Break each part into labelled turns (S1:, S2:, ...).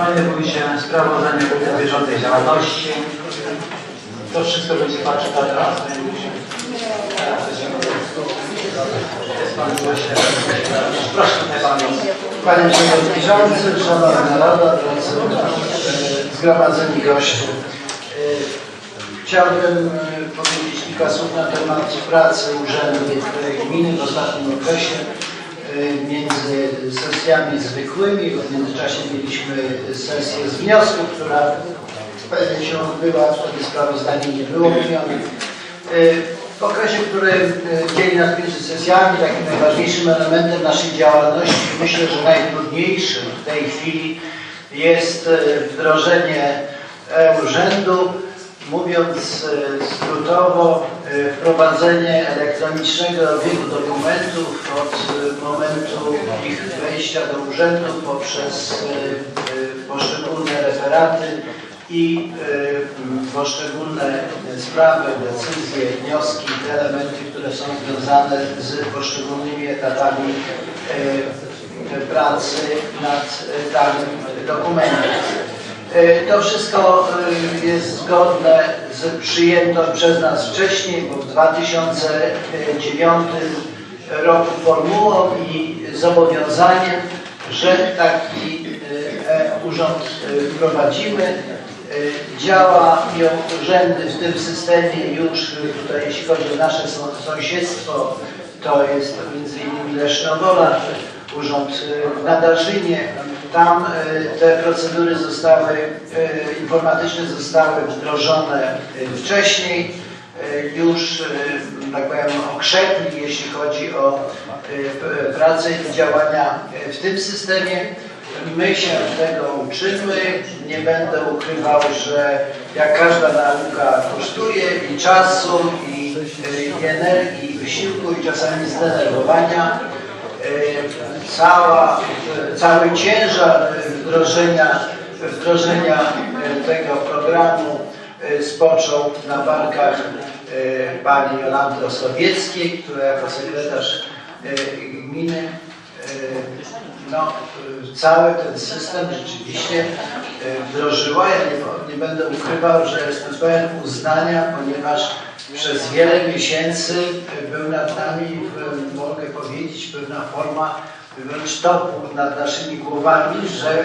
S1: Panie Wójcie, sprawozdanie o bieżącej działalności. To wszystko będzie Pan czytał teraz? Jest Pan Wójcie. Proszę tutaj Panu.
S2: Panie Przewodniczący, Szanowna Rada, e, zgromadzeni goście. E, Chciałbym e, powiedzieć kilka słów na temat pracy Urzędu Gminy w ostatnim okresie. E, Między sesjami zwykłymi, w międzyczasie mieliśmy sesję z wniosku, która się odbyła, wtedy sprawozdanie nie było mówione. E, W okresie, który e, dzieli nas między sesjami, takim najważniejszym elementem naszej działalności, myślę, że najtrudniejszym w tej chwili jest wdrożenie e-urzędu, mówiąc skrótowo, wprowadzenie elektronicznego obiegu dokumentów od e, momentu ich wejścia do urzędu poprzez e, e, poszczególne referaty i poszczególne sprawy, decyzje, wnioski, te elementy, które są związane z poszczególnymi etapami pracy nad danym dokumentem. Y, To wszystko y, jest zgodne z przyjętą przez nas wcześniej, bo w 2009 roku formułą i zobowiązaniem, że taki y, y, wprowadzimy. Y, Działają urzędy w tym systemie już tutaj, jeśli chodzi o nasze sąs- sąsiedztwo, to jest innymi Lesznowola, urząd w Nadarzynie. Tam y, te procedury zostały, y, informatyczne zostały wdrożone y, wcześniej już, tak powiem, okrzepli, jeśli chodzi o pracę i działania w tym systemie. My się tego uczymy. Nie będę ukrywał, że jak każda nauka kosztuje i czasu, i, i energii, i wysiłku, i czasami zdenerwowania. Y, Cała, y, cały ciężar wdrożenia, wdrożenia y, tego programu spoczął na barkach pani Jolanty Osowieckiej, która jako sekretarz gminy no, cały ten system rzeczywiście wdrożyła. Ja nie, nie będę ukrywał, że jestem pełen uznania, ponieważ przez wiele miesięcy był nad nami, mogę powiedzieć, pewna forma wręcz topu nad naszymi głowami, że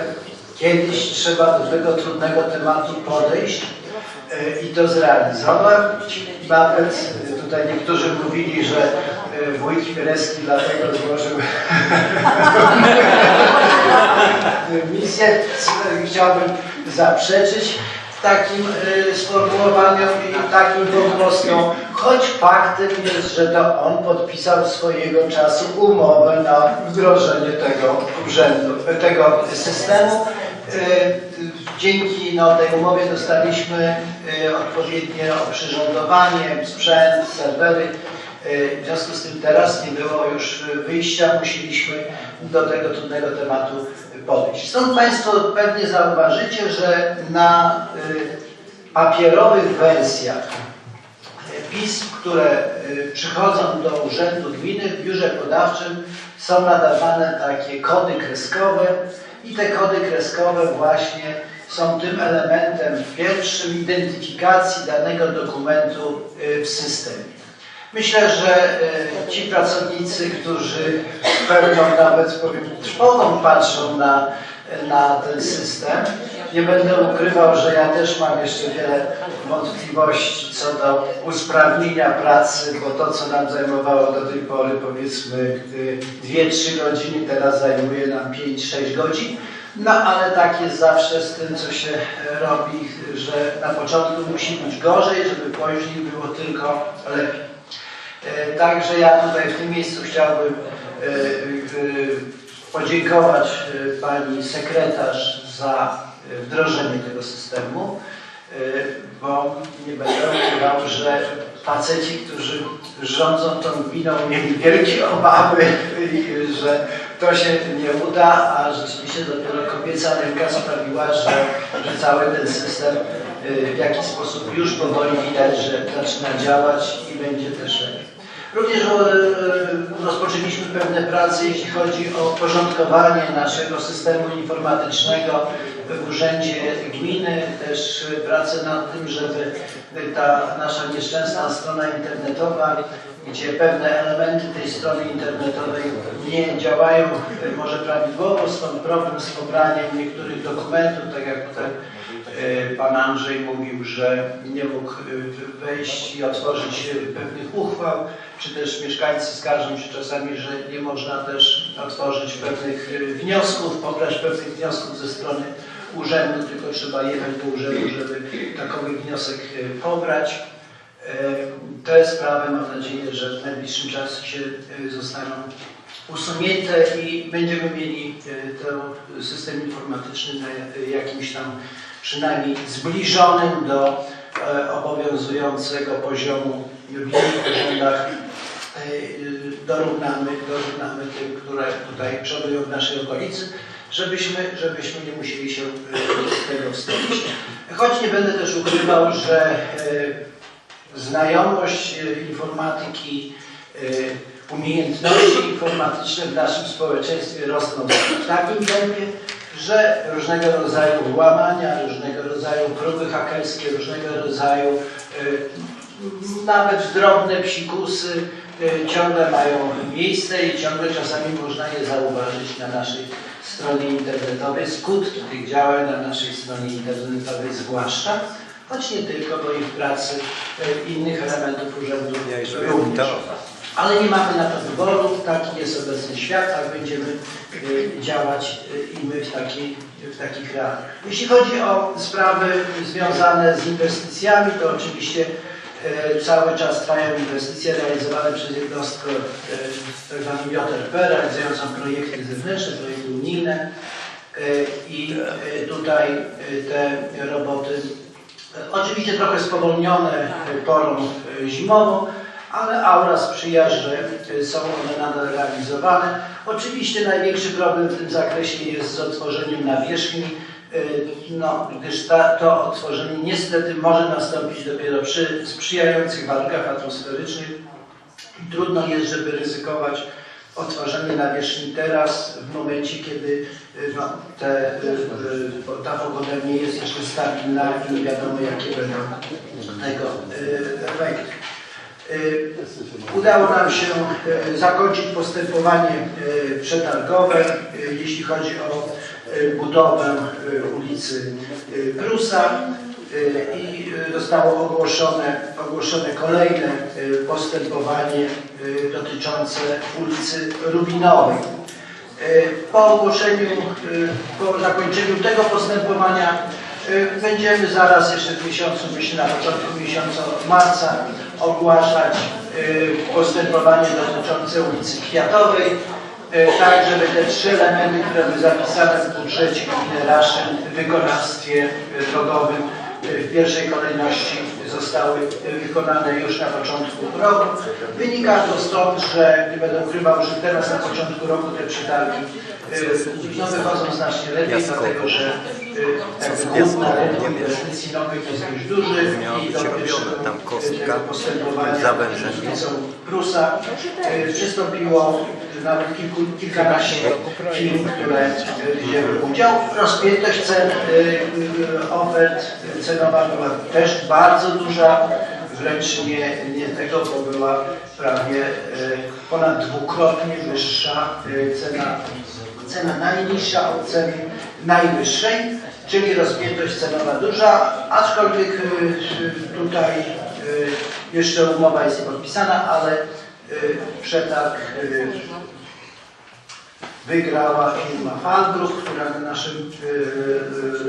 S2: kiedyś trzeba do tego trudnego tematu podejść y, i to zrealizować. Nawet tutaj niektórzy mówili, że y, wójt Chmielewski dlatego złożył misję. Chciałbym zaprzeczyć takim y, sformułowaniom i takim pogłoskom, choć faktem jest, że to on podpisał swojego czasu umowę na wdrożenie tego urzędu, tego systemu. Y, Dzięki no, tej umowie dostaliśmy y, odpowiednie oprzyrządowanie, sprzęt, serwery. Y, W związku z tym teraz nie było już wyjścia, musieliśmy do tego trudnego tematu podejść. Stąd Państwo pewnie zauważycie, że na y, papierowych wersjach pism, które y, przychodzą do Urzędu Gminy w biurze podawczym są nadawane takie kody kreskowe i te kody kreskowe właśnie są tym elementem pierwszym identyfikacji danego dokumentu y, w systemie. Myślę, że y, ci pracownicy, którzy pewną nawet powiem, trwogą patrzą na, na ten system, nie będę ukrywał, że ja też mam jeszcze wiele wątpliwości co do usprawnienia pracy, bo to, co nam zajmowało do tej pory, powiedzmy y, 2-3 godziny, teraz zajmuje nam 5-6 godzin. No ale tak jest zawsze z tym, co się e, robi, że na początku musi być gorzej, żeby później było tylko lepiej. E, Także ja tutaj w tym miejscu chciałbym e, e, podziękować pani sekretarz za wdrożenie tego systemu, bo nie będę ukrywał, że faceci, którzy rządzą tą gminą mieli wielkie obawy, że to się nie uda, a rzeczywiście dopiero kobieca ręka sprawiła, że, że cały ten system w jakiś sposób już powoli widać, że zaczyna działać i będzie też lepiej. Również e, rozpoczęliśmy pewne prace, jeśli chodzi o porządkowanie naszego systemu informatycznego w Urzędzie Gminy. Też e, prace nad tym, żeby ta nasza nieszczęsna strona internetowa, gdzie pewne elementy tej strony internetowej nie działają e, może prawidłowo, stąd problem z pobraniem niektórych dokumentów, tak jak tutaj E, Pan Andrzej mówił, że nie mógł e, wejść i otworzyć e, pewnych uchwał, czy też mieszkańcy skarżą się czasami, że nie można też otworzyć pewnych e, wniosków, pobrać pewnych wniosków ze strony urzędu, tylko trzeba jechać do urzędu, żeby takowy wniosek e, pobrać. E, Te sprawy mam nadzieję, że w najbliższym czasie e, zostaną usunięte i będziemy mieli e, ten system informatyczny na jakimś tam przynajmniej zbliżonym do e, obowiązującego poziomu w innych urzędach e, dorównamy, dorównamy tym, które tutaj przodują w naszej okolicy, żebyśmy, żebyśmy nie musieli się e, z tego wstydzić. Choć nie będę też ukrywał, że znajomość informatyki, umiejętności informatyczne w naszym społeczeństwie rosną w takim tempie, że różnego rodzaju włamania, różnego rodzaju próby hakerskie, różnego rodzaju e, nawet drobne psikusy e, ciągle mają miejsce i ciągle czasami można je zauważyć na naszej stronie internetowej. Skutki tych działań na naszej stronie internetowej zwłaszcza, choć nie tylko, bo i w pracy e, innych elementów urzędu również. Ale nie mamy na to wyboru, taki jest obecny świat, tak będziemy y, działać y, i my w, takiej, w takich realiach. Jeśli chodzi o sprawy związane z inwestycjami, to oczywiście y, cały czas trwają inwestycje realizowane przez jednostkę tzw. JRP, realizującą projekty zewnętrzne, projekty unijne i tutaj te roboty oczywiście trochę spowolnione porą zimową, ale aura sprzyja, że y, są one nadal realizowane. Oczywiście największy problem w tym zakresie jest z otworzeniem nawierzchni, y, no, gdyż ta, to otworzenie niestety może nastąpić dopiero przy sprzyjających warunkach atmosferycznych. Trudno jest, żeby ryzykować otworzenie nawierzchni teraz, w momencie, kiedy y, no, te, ta pogoda nie jest jeszcze stabilna i nie wiadomo, jakie będą tego efekty. Y, Udało nam się y, zakończyć postępowanie y, przetargowe, jeśli chodzi o budowę ulicy Prusa i zostało ogłoszone, ogłoszone kolejne postępowanie dotyczące ulicy Rubinowej. Po ogłoszeniu, po zakończeniu tego postępowania będziemy zaraz jeszcze w miesiącu, myślę na początku miesiąca marca ogłaszać y, postępowanie dotyczące ulicy Kwiatowej, y, tak żeby te trzy elementy, które były zapisane w budżecie gminy Raszyn w wykonawstwie y, drogowym w pierwszej kolejności zostały wykonane już na początku roku. Wynika to stąd, że nie będę ukrywał, że teraz na początku roku te przetargi no, wychodzą znacznie lepiej, dlatego że inwestycji nowych jest dość duży do pierwszego
S3: tam kostka, zawężenie.
S2: Prusa przystąpiło nawet kilku, kilkanaście firm, które wzięły udział. Rozpiętość cen y, y, ofert cenowa była też bardzo duża, wręcz nie, nie tego, bo była prawie y, ponad dwukrotnie wyższa cena, cena najniższa od ceny najwyższej, czyli rozpiętość cenowa duża, aczkolwiek y, y, tutaj y, jeszcze umowa jest podpisana, ale przetarg wygrała firma Falbruk, która na naszym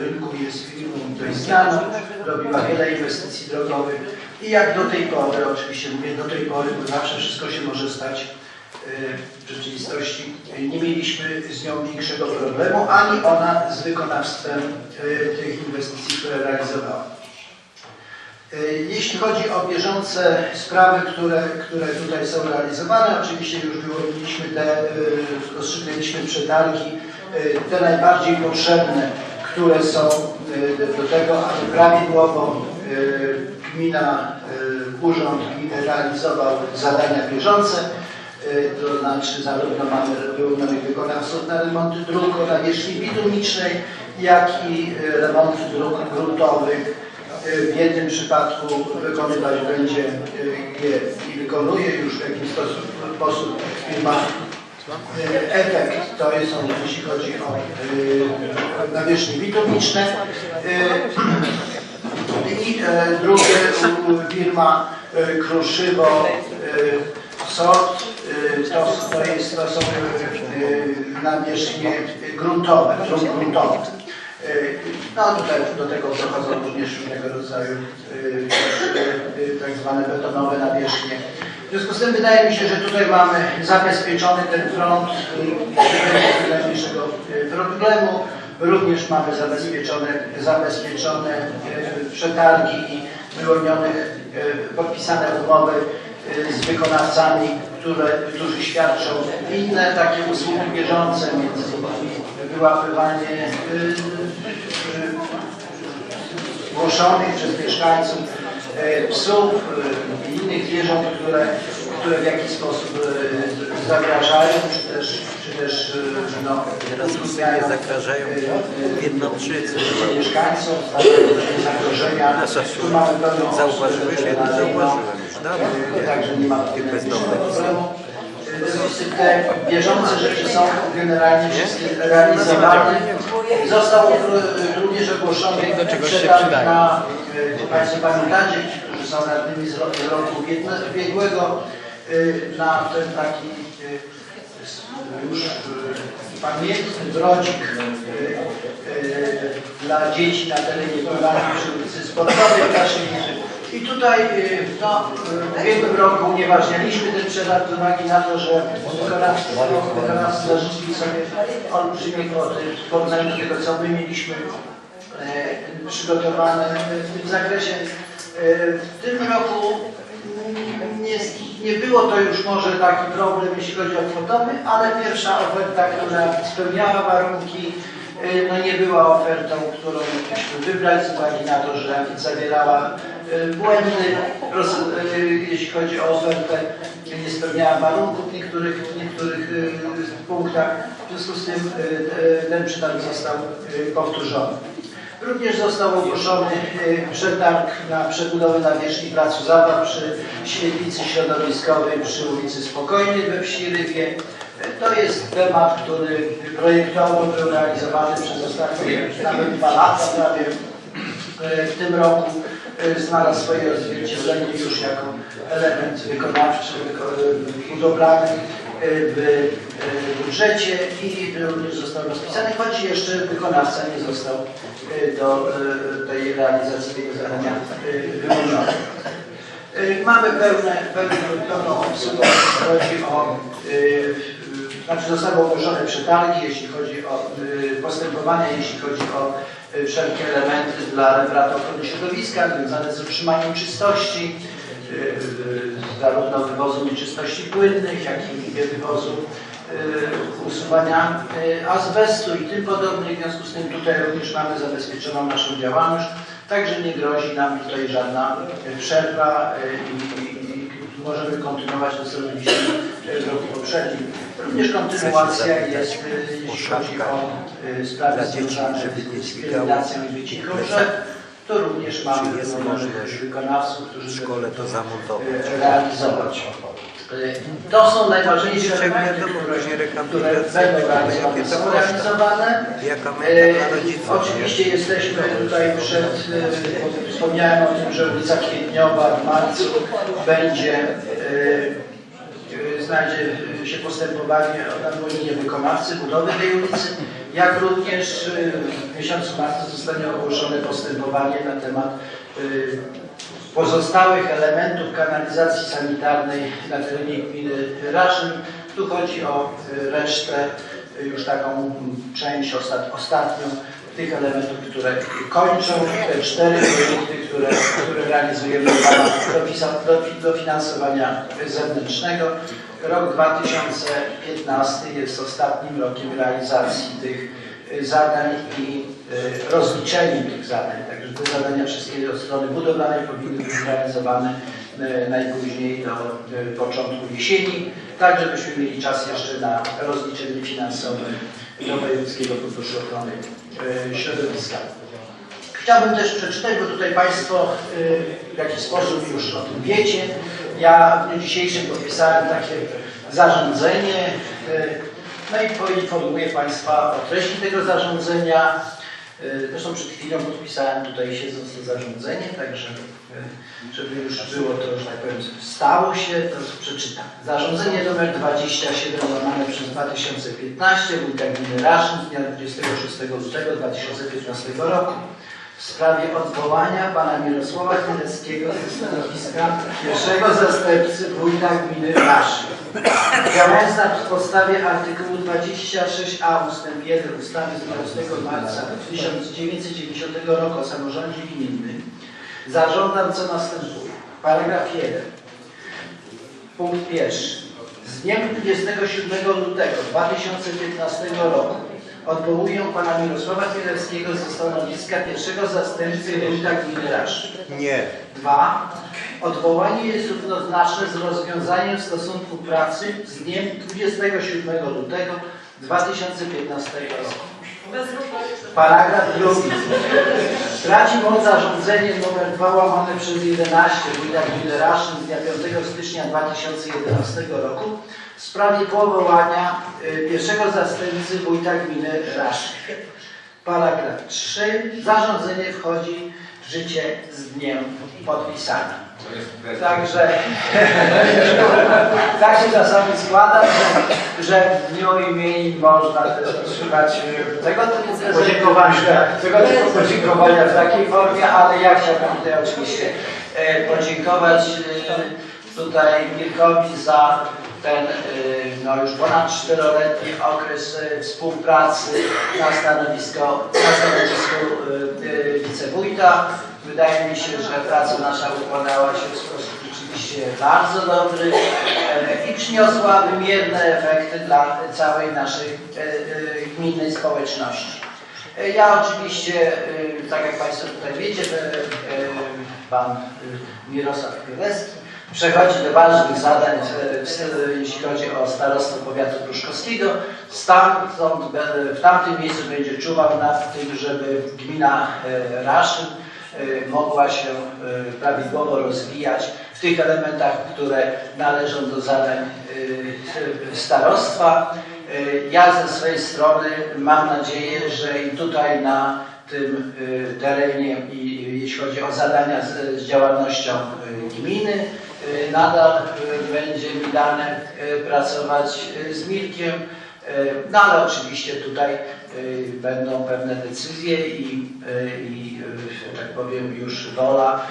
S2: rynku jest firmą dość znaną, robiła wiele inwestycji drogowych. I jak do tej pory, oczywiście mówię do tej pory, bo zawsze wszystko się może stać w rzeczywistości, y, nie mieliśmy z nią większego problemu, ani ona z wykonawstwem y, tych inwestycji, które realizowała. Y, Jeśli chodzi o bieżące sprawy, które, które tutaj są realizowane, oczywiście już wyłoniliśmy te, y, rozstrzygnęliśmy przetargi, y, te najbardziej potrzebne, które są y, do tego, aby prawidłowo y, gmina y, urząd realizował zadania bieżące, y, to znaczy zarówno mamy pełnionych wykonawców na remonty dróg o nawierzchni bitumicznej, jak i remonty dróg gruntowych. Y, W jednym przypadku wykonywać będzie je i wykonuje już w jakiś sposób, sposób firma Efekt to jest on, jeśli chodzi o y, nawierzchnie bitumiczne. I e, drugie firma e, Kruszywo e, Sort, e, to, to, jest, to są e, nawierzchnie gruntowe, dróg gruntowe. E, No tutaj do tego dochodzą również różnego rodzaju tak zwane betonowe nawierzchnie. W związku z tym wydaje mi się, że tutaj mamy zabezpieczony ten front najmniejszego problemu. Również mamy zabezpieczone, zabezpieczone przetargi i wyłonionych, podpisane umowy z wykonawcami, które, którzy świadczą inne takie usługi bieżące, między innymi wyłapywanie e, e, zgłoszonych przez mieszkańców e, psów i innych zwierząt, które, które w jakiś sposób zagrażają, czy też, czy też no, utrudniają
S3: zagrażają
S2: mieszkańców, zagrożenia. Tu mamy pełną
S3: Zauważyłeś? Ja nie zauważyłem
S2: ma
S3: Tych bezdomnych.
S2: Te bieżące rzeczy są generalnie wszystkie realizowane. Został również ogłoszony przetarg na, Państwo pamiętacie, ci, którzy są radnymi z ro- z roku ubiegłe- ubiegłego, na ten taki już pamiętny brodzik dla dzieci na terenie Polani przy ulicy Sportowej w Kaszynie. I tutaj y, no, w ubiegłym roku unieważnialiśmy ten przetarg z uwagi na to, że wykonawcy, zażyczyli sobie olbrzymie kwoty w porównaniu do tego, co my mieliśmy e, przygotowane w tym zakresie. E, W tym roku nie, nie było to już może taki problem, jeśli chodzi o kwotowy, ale pierwsza oferta, która spełniała warunki, no nie była ofertą, którą mogliśmy wybrać z uwagi na to, że zawierała y, błędy, y, jeśli chodzi o ofertę, nie spełniała warunków niektórych, w niektórych punktach. W związku z tym ten przetarg został powtórzony. Również został ogłoszony przetarg na przebudowę nawierzchni placu zabaw przy świetlicy środowiskowej przy ulicy Spokojnej we wsi Rywie. To jest temat, który projektowo był realizowany przez ostatnie nawet dwa lata prawie. Y, W tym roku y, znalazł swoje odzwierciedlenie już jako element wykonawczy, wyko- budowlany w budżecie i również został rozpisany, choć jeszcze wykonawca nie został do tej realizacji tego zadania y, wyłoniony. Y, Mamy pełne, pełną obsługę, jeśli chodzi o, znaczy zostały ogłoszone przetargi, jeśli chodzi o y, postępowania, jeśli chodzi o y, wszelkie elementy dla referatu ochrony środowiska związane z utrzymaniem czystości, y, zarówno wywozu nieczystości płynnych, jak i wywozu usuwania azbestu i tym podobnych. W związku z tym tutaj również mamy zabezpieczoną naszą działalność. Także nie grozi nam tutaj żadna przerwa i możemy kontynuować to, co robiliśmy roku poprzednim. Również kontynuacja jest, y, jeśli chodzi o y, sprawy
S3: dzieci,
S2: związane z
S3: dźwigało
S2: pielęgnacją i wyciką drzew. To również mamy
S3: jest możliwość
S2: wykonawców, którzy
S3: w szkole to zamontować?
S2: y, realizować. Y, To są najważniejsze elementy, które, które będą realizowane? Oczywiście jesteśmy tutaj przed, wspomniałem o tym, że ulica Kwietniowa w marcu będzie, znajdzie się postępowanie o nadgonienie wykonawcy budowy tej ulicy, jak również e, w miesiącu marcu zostanie ogłoszone postępowanie na temat e, pozostałych elementów kanalizacji sanitarnej na terenie gminy Raszyn. Tu chodzi o e, resztę, już taką mm, część ostat, ostatnią tych elementów, które kończą te cztery projekty, które, które realizujemy dopisa- dofi- dofinansowania zewnętrznego. Rok 2015 jest ostatnim rokiem realizacji tych e, zadań i e, rozliczeniem tych zadań. Także te zadania wszystkie od strony budowlanej powinny być realizowane e, najpóźniej do początku jesieni, tak żebyśmy mieli czas jeszcze na rozliczenie finansowe do Wojewódzkiego Funduszu Ochrony Środowiska. Chciałbym też przeczytać, bo tutaj Państwo y, w jakiś sposób już o tym wiecie. Ja w dniu dzisiejszym podpisałem takie zarządzenie. y, No i poinformuję Państwa o treści tego zarządzenia. Y, Zresztą przed chwilą podpisałem tutaj siedząc to zarządzenie, także y, żeby już było to, że tak powiem, stało się, to przeczytam. Zarządzenie numer 27 łamane przez 2015 Wójta Gminy Raszyn z dnia 26 lutego 2015 roku w sprawie odwołania pana Mirosława Chmielewskiego ze stanowiska pierwszego zastępcy wójta gminy Raszyn. Działając na podstawie artykułu 26a ust. 1 ustawy z 12 marca 1990 roku o samorządzie gminnym zażądam co następuje. Paragraf 1. Punkt pierwszy. Z dniem 27 lutego 2015 roku odwołuję pana Mirosława Chmielewskiego ze stanowiska pierwszego zastępcy wójta gminy Raszyn.
S3: Nie.
S2: Dwa. Odwołanie jest równoznaczne z rozwiązaniem stosunku pracy z dniem 27 lutego 2015 roku. Paragraf drugi. Traci moc zarządzenie nr 2 łamane przez 11 Wójta Gminy Raszyn z dnia 5 stycznia 2011 roku w sprawie powołania y, pierwszego zastępcy Wójta Gminy Raszyn. Paragraf 3. Zarządzenie wchodzi w życie z dniem podpisania. Także tak się czasami składa, że, że w dniu imienin można też otrzymać e, tego typu podziękowania, tego typu podziękowania w takiej formie, ale ja chciałbym tutaj oczywiście e, podziękować e, tutaj Mirkowi za ten e, no już ponad czteroletni okres e, współpracy na stanowisko, na stanowisku e, wicewójta. Wydaje mi się, że praca nasza układała się w sposób rzeczywiście bardzo dobry i przyniosła wymierne efekty dla całej naszej gminnej społeczności. Ja oczywiście, tak jak Państwo tutaj wiecie, Pan Mirosław Królewski przechodzi do ważnych zadań, jeśli chodzi o starostwo powiatu pruszkowskiego. Stamtąd, w tamtym miejscu będzie czuwał nad tym, żeby gmina e, Raszyn e, mogła się e, prawidłowo rozwijać w tych elementach, które należą do zadań starostwa. Ja ze swojej strony mam nadzieję, że i tutaj na tym terenie jeśli chodzi o zadania z, z działalnością gminy, nadal e, będzie mi dane e, pracować z Mirkiem. No ale oczywiście tutaj będą pewne decyzje i, i że tak powiem już wola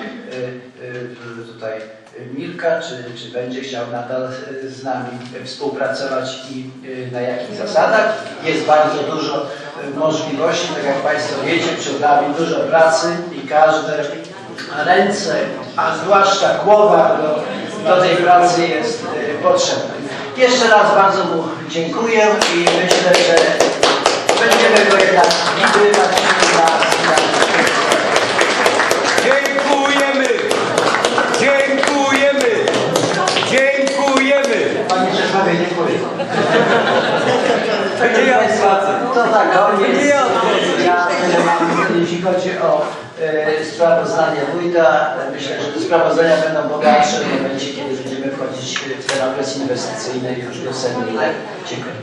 S2: tutaj Mirka, czy, czy będzie chciał nadal z nami współpracować i na jakich zasadach. Jest bardzo dużo możliwości, tak jak Państwo wiecie, przed nami dużo pracy i każde ręce, a zwłaszcza głowa do, do tej pracy jest e, potrzebna. Jeszcze raz bardzo mu dziękuję i myślę, że będziemy go jednak widywać na, na
S4: Dziękujemy! Dziękujemy! Dziękujemy!
S2: Panie dziękuję.
S4: Nie ja.
S2: To tak, o nie.
S4: Nie ja.
S2: Ja mam, jeśli chodzi o e, sprawozdanie wójta. Myślę, że te sprawozdania będą bogatsze w momencie, kiedy będziemy wchodzić w ten okres inwestycyjny już Sejmu. Dziękuję.